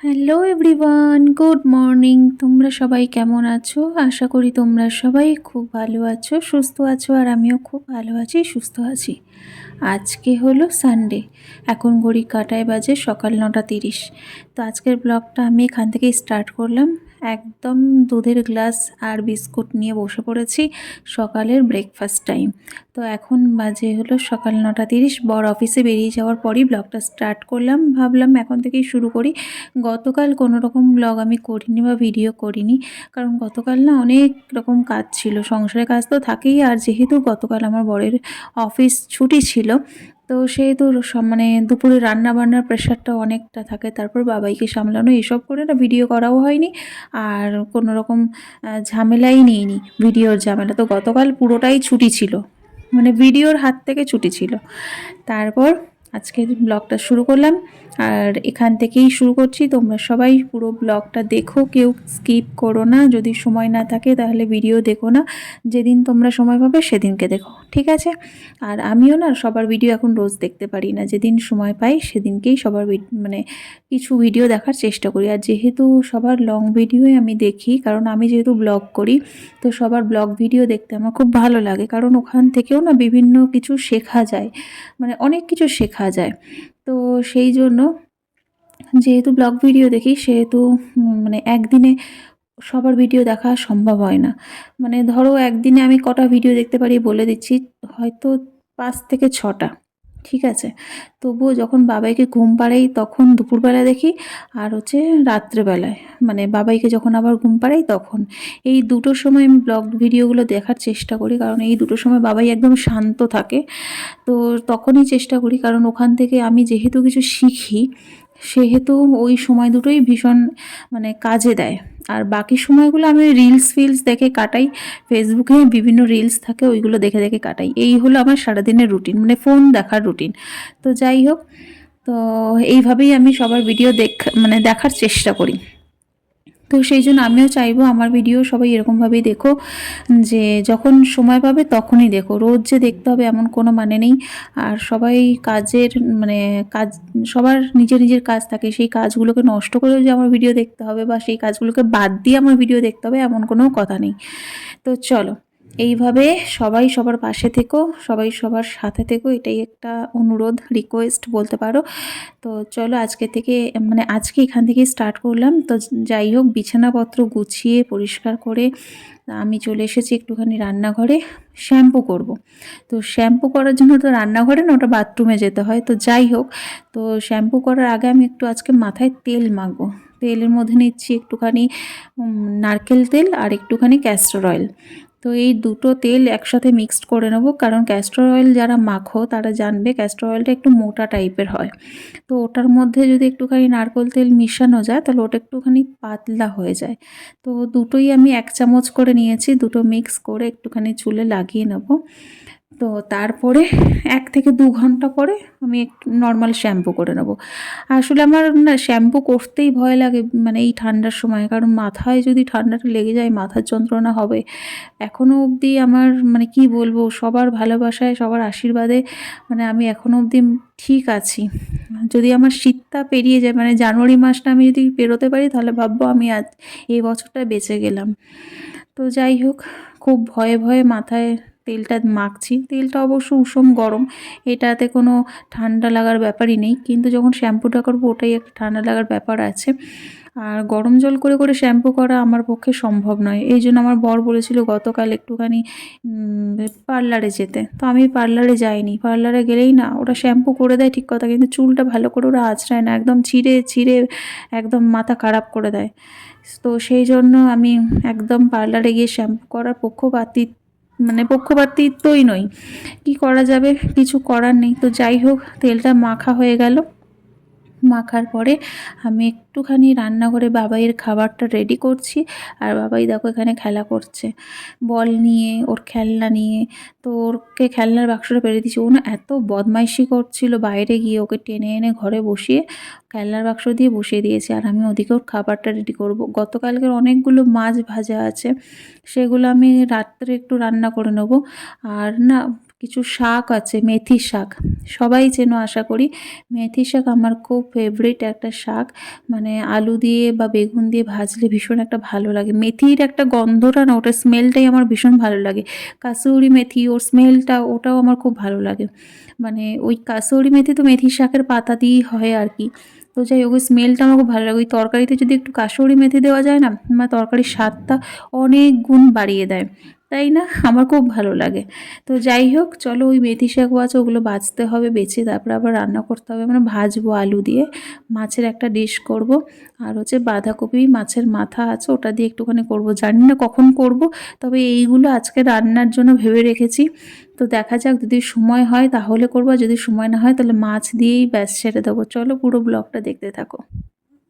Hello everyone good morning তোমরা সবাই কেমন আছো? আশা করি তোমরা সবাই খুব ভালো আছো, সুস্থ আছো, আর আমিও খুব ভালো আছি, সুস্থ আছি। আজকে হলো সানডে এখন ঘড়ি কাটায় বাজে সকাল নটা তিরিশ। তো আজকের ব্লগটা আমি এখান থেকে স্টার্ট করলাম। একদম দুধের গ্লাস আর বিস্কুট নিয়ে বসে পড়েছি সকালের ব্রেকফাস্ট টাইম তো এখন বাজে হলো সকাল নটা তিরিশ, বর অফিসে বেরিয়ে যাওয়ার পরই ব্লগটা স্টার্ট করলাম। ভাবলাম এখন থেকেই শুরু করি। গতকাল কোনো রকম ব্লগ আমি করিনি বা ভিডিও করিনি। কারণ গতকাল না অনেক রকম কাজ ছিল, সংসারের কাজ তো থাকেই। আর যেহেতু গতকাল আমার বরের অফিস ছুটি ছিল তো সেহেতু মানে দুপুরে রান্না বান্নার প্রেশারটা অনেকটা থাকে। তারপর বাবাইকে সামলানো, এসব করে না ভিডিও করাও হয়নি। আর কোনো রকম ঝামেলাই নিইনি। ভিডিওর ঝামেলা। তো গতকাল পুরোটাই ছুটি ছিল। মানে ভিডিওর হাত থেকে ছুটি ছিল। তারপর আজকে ব্লগটা শুরু করলাম। আর এখান থেকেই শুরু করছি। তোমরা সবাই পুরো ব্লগটা দেখো, কেউ স্কিপ করো না। যদি সময় না থাকে তাহলে ভিডিও দেখো না। যেদিন তোমরা সময় পাবে সেদিনকে দেখো, ঠিক আছে? আর আমিও না সবার ভিডিও এখন রোজ দেখতে পারি না। যেদিন সময় পাই সেদিনকেই সবার মানে কিছু ভিডিও দেখার চেষ্টা করি। আর যেহেতু সবার লং ভিডিওই আমি দেখি, কারণ আমি যেহেতু ব্লগ করি, তো সবার ব্লগ ভিডিও দেখতে আমার খুব ভালো লাগে। কারণ ওখান থেকেও না বিভিন্ন কিছু শেখা যায়। মানে অনেক কিছু শেখা যায়। তো সেই জন্য যেহেতু ব্লগ ভিডিও দেখি, সেহেতু মানে একদিনে সবার ভিডিও দেখা সম্ভব হয় না। মানে ধরো একদিনে আমি কটা ভিডিও দেখতে পারি বলে দিচ্ছি, হয়তো পাঁচ থেকে ছটা। ঠিক আছে? তবুও যখন বাবাইকে ঘুম পাড়াই তখন দুপুরবেলা দেখি আর হচ্ছে রাত্রেবেলায়। মানে বাবাইকে যখন আবার ঘুম পাড়াই তখন। এই দুটোর সময় আমি ব্লগ ভিডিওগুলো দেখার চেষ্টা করি কারণ এই দুটোর সময় বাবাই একদম শান্ত থাকে। তো তখনই চেষ্টা করি কারণ ওখান থেকে আমি যেহেতু কিছু শিখি সেহেতু ওই সময় দুটোই ভীষণ মানে কাজে দেয়। আর বাকি সময়গুলো আমি রিলস ফিলস দেখে কাটাই, ফেসবুকে বিভিন্ন রিলস থাকে ওইগুলো দেখে দেখে কাটাই। এই হলো আমার সারাদিনের রুটিন মানে ফোন দেখার রুটিন তো যাই হোক, তো এইভাবেই আমি সবার ভিডিও দেখ মানে দেখার চেষ্টা করি। তো সেই জন্য আমিও চাইব আমার ভিডিও সবাই এরকমভাবেই দেখো, যে যখন সময় পাবে তখনই দেখো। রোজ যে দেখতে হবে এমন কোনো মানে নেই। আর সবাই কাজের মানে কাজ, সবার নিজের নিজের কাজ থাকে। সেই কাজগুলোকে নষ্ট করে যে আমার ভিডিও দেখতে হবে বা সেই কাজগুলোকে বাদ দিয়ে আমার ভিডিও দেখতে হবে এমন কোনো কথা নেই। তো চলো। এইভাবে সবাই সবার পাশে থেকো, সবাই সবার সাথে থেকো, এটাই একটা অনুরোধ রিকোয়েস্ট বলতে পারো। তো চলো আজকে থেকে মানে আজকে এখান থেকে স্টার্ট করলাম। তো যাই হোক, বিছানাপত্র গুছিয়ে, পরিষ্কার করে আমি চলে এসেছি একটুখানি রান্নাঘরে, শ্যাম্পু করব। তো শ্যাম্পু করার জন্য তো রান্নাঘরে না, ওটা বাথরুমে যেতে হয়। তো যাই হোক, তো শ্যাম্পু করার আগে আমি একটু আজকে মাথায় তেল মাখবো। তেলের মধ্যে নিচ্ছি একটুখানি নারকেল তেল আর একটুখানি ক্যাস্টর অয়েল তো এই দুটো তেল একসাথে মিক্সড করে নেব, কারণ ক্যাস্টর অয়েল যারা মাখো তারা জানবে ক্যাস্টর অয়েলটা একটু মোটা টাইপের হয়। তো ওটার মধ্যে যদি একটুখানি নারকেল তেল মিশানো যায়, তাহলে ওটা একটুখানি পাতলা হয়ে যায়। তো দুটোই আমি এক চামচ করে নিয়েছি, দুটো মিক্স করে একটুখানি চুলে লাগিয়ে নেব। তো তারপরে এক থেকে দু ঘণ্টা পরে আমি একটু নর্মাল শ্যাম্পু করে নেব। আসলে আমার না শ্যাম্পু করতেই ভয় লাগে মানে এই ঠান্ডার সময়, কারণ মাথায় যদি ঠান্ডাটা লেগে যায় মাথার যন্ত্রণা হবে। এখনও অবধি আমার মানে কি বলব, সবার ভালোবাসায়, সবার আশীর্বাদে মানে আমি এখনও অবধি ঠিক আছি। যদি আমার শীতটা পেরিয়ে যায় মানে জানুয়ারি মাসটা আমি যদি পেরোতে পারি, তাহলে ভাববো আমি আজ এই বছরটা বেঁচে গেলাম। তো যাই হোক, খুব ভয়ে ভয়ে মাথায় তেলটা মাখছি। তেলটা অবশ্য উষম গরম। এটাতে কোনো ঠান্ডা লাগার ব্যাপারই নেই। কিন্তু যখন শ্যাম্পুটা করব, ওটাই একটা ঠান্ডা লাগার ব্যাপার আছে। আর গরম জল করে করে শ্যাম্পু করা আমার পক্ষে সম্ভব নয়। এই জন্য আমার বর বলেছিল গতকাল একটুখানি পার্লারে যেতে। তো আমি পার্লারে যাইনি। পার্লারে গেলেই না, ওরা শ্যাম্পু করে দেয় ঠিক কথা, কিন্তু চুলটা ভালো করে ওরা আঁচড়ায় না। একদম ছিঁড়ে ছিঁড়ে, একদম মাথা খারাপ করে দেয়। তো সেই জন্য আমি একদম পার্লারে গিয়ে শ্যাম্পু করার পক্ষপাতী মানে পক্ষপাতিত্বই নই। কি করা যাবে? কিছু করার নেই। তো যাই হোক, তেলটা মাখা হয়ে গেল। মাখার পরে আমি একটুখানি রান্নাঘরে বাবাইয়ের খাবারটা রেডি করছি। আর বাবাই দেখো এখানে খেলা করছে। বল নিয়ে, ওর খেলনা নিয়ে, তো ওরকে খেলনার বাক্সটা পেরে দিয়েছি। ও না এত বদমাইশি করছিল বাইরে গিয়ে, ওকে টেনে এনে ঘরে বসিয়ে খেলনার বাক্স দিয়ে বসিয়ে দিয়েছি। আর আমি ওদিকে ওর খাবারটা রেডি করব। গতকালকের অনেকগুলো মাছ ভাজা আছে, সেগুলো আমি রাত্রে একটু রান্না করে নেব। আর না কিছু শাক আছে, মেথি শাক। সবাই চেনো আশা করি মেথি শাক আমার খুব ফেভারিট একটা শাক। মানে আলু দিয়ে বা বেগুন দিয়ে ভাজলে ভীষণ একটা ভালো লাগে। মেথির একটা গন্ধটা না ওটা স্মেলটাই আমার ভীষণ ভালো লাগে। কাসুরি মেথি, ওর স্মেলটা ওটাও আমার খুব ভালো লাগে। মানে ওই কাসুরি মেথি তো মেথি শাকের পাতা দিয়েই হয় আর কি। তো যাই হোক, ওই স্মেলটা আমার খুব ভালো লাগে। ওই তরকারিতে যদি একটু কাসুরি মেথি দেওয়া যায় না আমার তরকারির স্বাদটা অনেক গুণ বাড়িয়ে দেয়। তাই না? আমার খুব ভালো লাগে। তো যাই হোক, চলো ওই মেথি শাক আছে ওগুলো বাছতে হবে বেছে তারপরে আবার রান্না করতে হবে। মানে ভাজবো আলু দিয়ে, মাছের একটা ডিশ করব। আর হচ্ছে বাঁধাকপি মাছের মাথা আছে, ওটা দিয়ে একটুখানি করব। জানি না কখন করব, তবে এইগুলো আজকে রান্নার জন্য ভেবে রেখেছি। তো দেখা যাক, যদি সময় হয় তাহলে করব যদি সময় না হয় তাহলে মাছ দিয়েই ব্যাস ছেড়ে দেবো। চলো পুরো ব্লগটা দেখতে থাকো।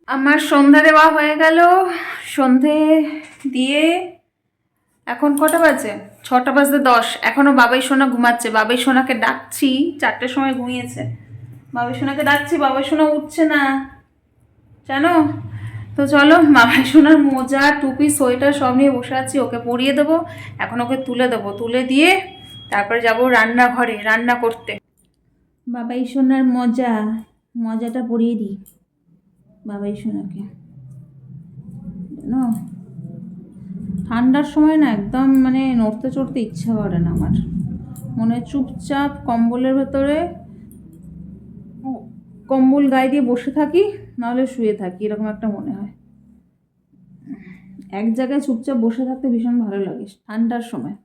আমার সন্ধ্যা দেওয়া হয়ে গেল। সন্ধে দিয়ে এখন কটা বাজে? ছটা বাজতে দশ। এখনও বাবাই সোনা ঘুমাচ্ছে। বাবাই সোনাকে ডাকছি। চারটের সময় ঘুমিয়েছে। বাবাই সোনাকে ডাকছি। বাবাই সোনা উঠছে না। জানো? তো চলো, বাবাই সোনার মোজা, টুপি, সোয়েটার সব নিয়ে বসে আছি। ওকে পরিয়ে দেবো। এখন ওকে তুলে দেবো। তুলে দিয়ে তারপরে যাব রান্নাঘরে, রান্না করতে। বাবাই সোনার মজা। মজাটা পরিয়ে দিই। বাবাই সোনাকে। জানো? ঠান্ডার সময় না একদম মানে নড়তে চড়তে ইচ্ছা করে না আমার। মনে চুপচাপ কম্বলের ভেতরে কম্বল গায়ে দিয়ে বসে থাকি, নাহলে শুয়ে থাকি, এরকম একটা মনে হয়। এক জায়গায় চুপচাপ বসে থাকতে ভীষণ ভালো লাগে ঠান্ডার সময়।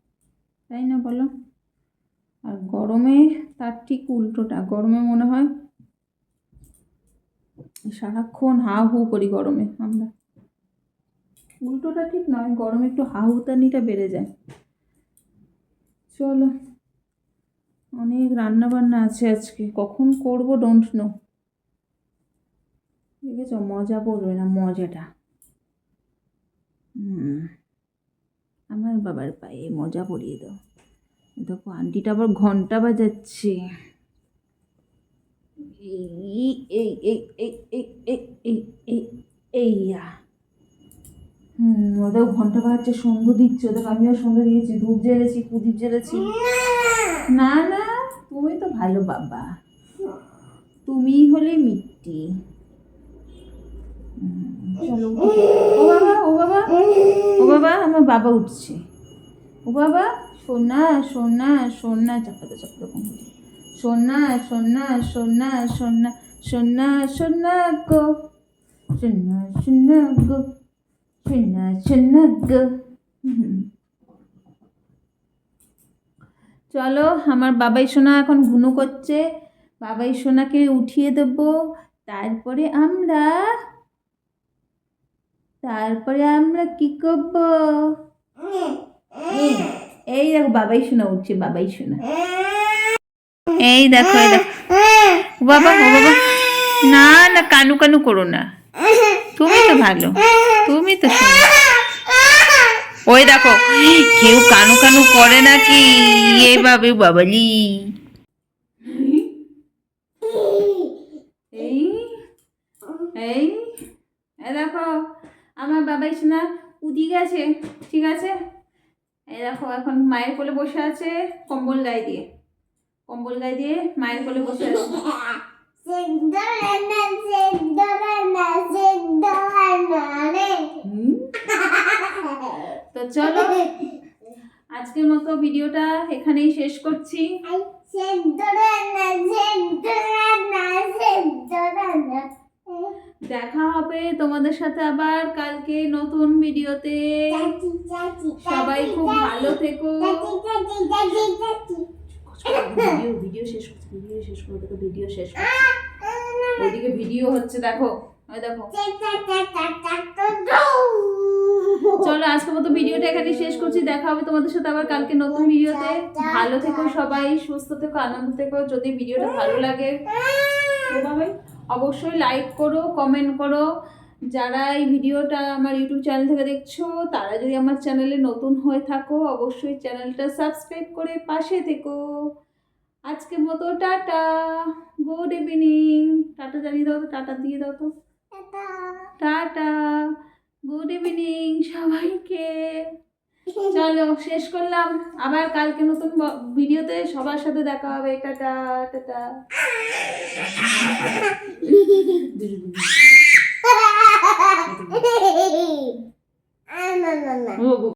তাই না বলো? আর গরমে তার ঠিক উল্টোটা, গরমে মনে হয় সারাক্ষণ হা হু করি গরমে আমরা। উল্টোটা ঠিক নয় গরমে একটু হাহুতানিটা বেড়ে যায় চলো অনেক রান্না বান্না আছে আজকে কখন করব ডোন্ট নো দেখেছ মজা পড়বে না মজাটা হুম আমার বাবার পায়ে মজা পড়িয়ে দাও দেখো আন্টিটা আবার ঘণ্টা বাজাচ্ছে এই এই এই এই এই এই এই এই হুম, ওদের ঘণ্টা বাজাচ্ছে সন্ধ্যে দিচ্ছে, ওদের আমিও সন্ধ্যে দিয়েছি, ধূপ জ্বেলেছি প্রদীপ জ্বেলেছি। না না, তুমি তো ভালো বাবা। তুমি হলে মিট্টি। ও বাবা ও বাবা ও বাবা, আমার বাবা উঠছে। ও বাবা, সোনা সোনা সোনা, চাপাতে চাপাতে কম সোনা সোনা সোনা সোনা সোনা সোনা গো। সোনা সোনা গো। গো হুম। চলো, আমার বাবাই সোনা এখন ঘুনু করছে। বাবাই সোনাকে উঠিয়ে দেব। তারপরে আমরা তারপরে আমরা কি করব? এই দেখো, বাবাই সোনা উঠছে, বাবাই সোনা। এই দেখো বাবা বাবা। না না, কানু কানু করো না। তুমি তো ভালো। তুমি তো ওই দেখো, কেউ কানু কানু করে নাকি? এ বাবে বাবালি। এই এই দেখো, আমার বাবাই সোনা উদি গেছে, ঠিক আছে? এই দেখো, এখন মায়ের কোলে বসে আছে কম্বল গায়ে দিয়ে। কম্বল গায়ে দিয়ে মায়ের কোলে বসে আছে। তো চলো আজকের মতো ভিডিওটা এখানেই শেষ করছি দেখা হবে তোমাদের সাথে আবার কালকে নতুন ভিডিওতে সবাই খুব ভালো থেকো ভিডিও ভিডিও শেষ ভিডিও শেষ করে দেখো ভিডিও শেষ ওইদিকে ভিডিও হচ্ছে, দেখো। ওই দেখো। চলো, আজকের মতো ভিডিওটা এখানে শেষ করছি। দেখা হবে তোমাদের সাথে আবার কালকে নতুন ভিডিওতে ভালো থেকো সবাই, সুস্থ থেকো, আনন্দ থেকো। যদি ভিডিওটা ভালো লাগে অবশ্যই লাইক করো কমেন্ট করো। যারা এই ভিডিওটা আমার ইউটিউব চ্যানেল থেকে দেখছ, তারা যদি আমার চ্যানেলে নতুন হয়ে থাকো, অবশ্যই চ্যানেলটা সাবস্ক্রাইব করে পাশে থেকো। আজকের মতো টাটা। গুড ইভিনিং টাটা জানিয়ে দাও তো টাটা দিয়ে দাও তো। টাটা। গুড ইভিনিং সবাইকে। চলো শেষ করলাম। আবার কালকে নতুন ভিডিওতে সবার সাথে দেখা হবে। Tata tata.